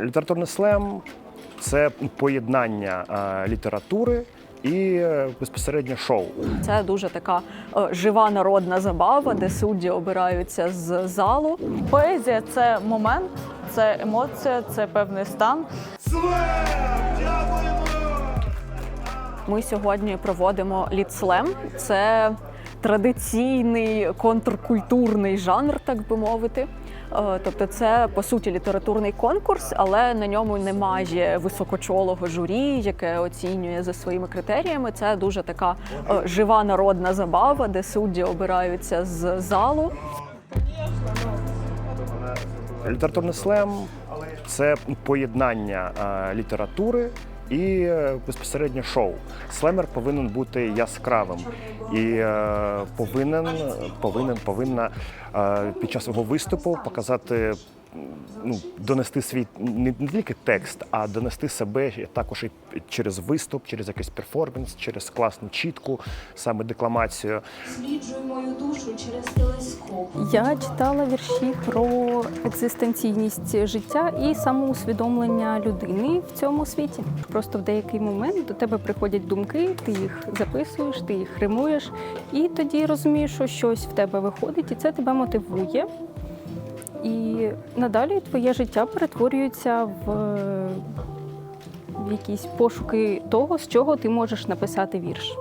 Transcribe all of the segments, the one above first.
Літературний слем це поєднання е, літератури і е, безпосередньо шоу. Це дуже така е, жива народна забава, де судді обираються з залу. Поезія це момент, це емоція, це певний стан. Ми сьогодні проводимо літслем. Це традиційний контркультурний жанр, так би мовити. Е, Тобто, це по суті літературний конкурс, але на ньому немає високочолого журі, яке оцінює за своїми критеріями. Це дуже така е, жива народна забава, де судді обираються з залу. Літературний слем це поєднання е, літератури і е, безпосередньо шоу. Слемер повинен бути яскравим і е, повинен, повинен, повинна е, під час його виступу показати. Ну, донести свій не, не тільки текст, а донести себе також і через виступ, через якийсь перформанс, через класну чітку, саме декламацію. Сліджуй мою душу через телескоп. Я читала вірші про екзистенційність життя і самоусвідомлення людини в цьому світі. Просто в деякий момент до тебе приходять думки, ти їх записуєш, ти їх римуєш, і тоді розумієш, що щось в тебе виходить, і це тебе мотивує. І надалі твоє життя перетворюється в, в якісь пошуки того, з чого ти можеш написати вірш.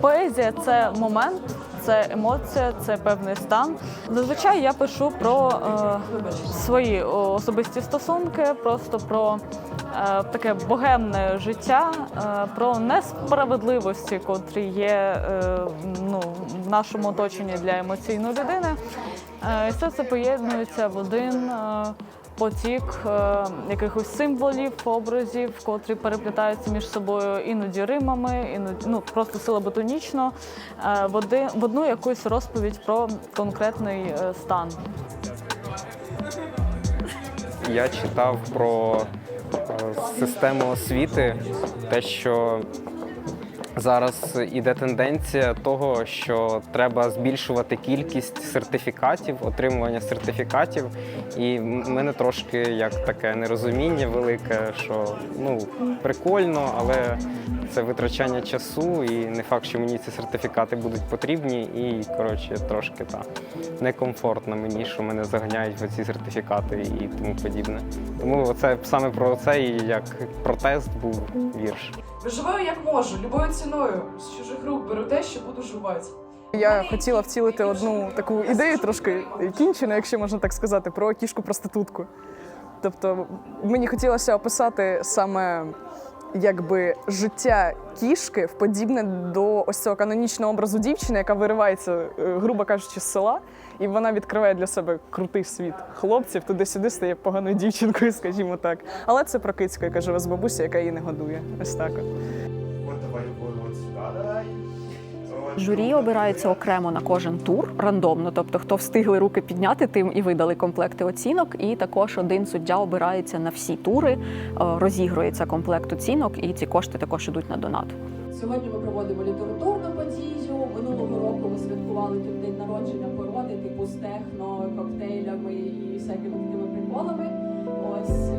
Поезія це момент, це емоція, це певний стан. Зазвичай я пишу про е, свої особисті стосунки, просто про е, таке богемне життя, е, про несправедливості, котрі є е, ну, в нашому оточенні для емоційної людини. Е, все це поєднується в один. е, потік е, якихось символів, образів, котрі переплітаються між собою іноді римами, іноді ну просто силаботонічно, е, в, в одну якусь розповідь про конкретний е, стан. Я читав про е, систему освіти, те, що зараз іде тенденція того, що треба збільшувати кількість сертифікатів, отримування сертифікатів. І в мене трошки як таке нерозуміння велике, що ну прикольно, але це витрачання часу, і не факт, що мені ці сертифікати будуть потрібні. І коротше, трошки так некомфортно мені, що мене заганяють в ці сертифікати і тому подібне. Тому це саме про це і як протест був вірш. Виживаю як можу, любою ціною. З чужих рук беру те, що буду жувати. Я хотіла втілити одну таку ідею, трошки кінчену, якщо можна так сказати, про кішку проститутку. Тобто мені хотілося описати саме якби життя кішки вподібне до ось цього канонічного образу дівчини, яка виривається, е, грубо кажучи, з села, і вона відкриває для себе крутий світ хлопців, туди-сюди стає поганою дівчинкою, скажімо так. Але це про кицьку, яка живе з бабусі, яка її не годує. Ось так. от. Журі обирається окремо на кожен тур рандомно, тобто хто встигли руки підняти, тим і видали комплекти оцінок. І також один суддя обирається на всі тури, е, розігрується комплект оцінок, і ці кошти також ідуть на донат. Сьогодні ми проводимо літературну подію. Минулого року ми святкували тут день народження породи, типу з техно, коктейлями і всякими такими приколами. Ось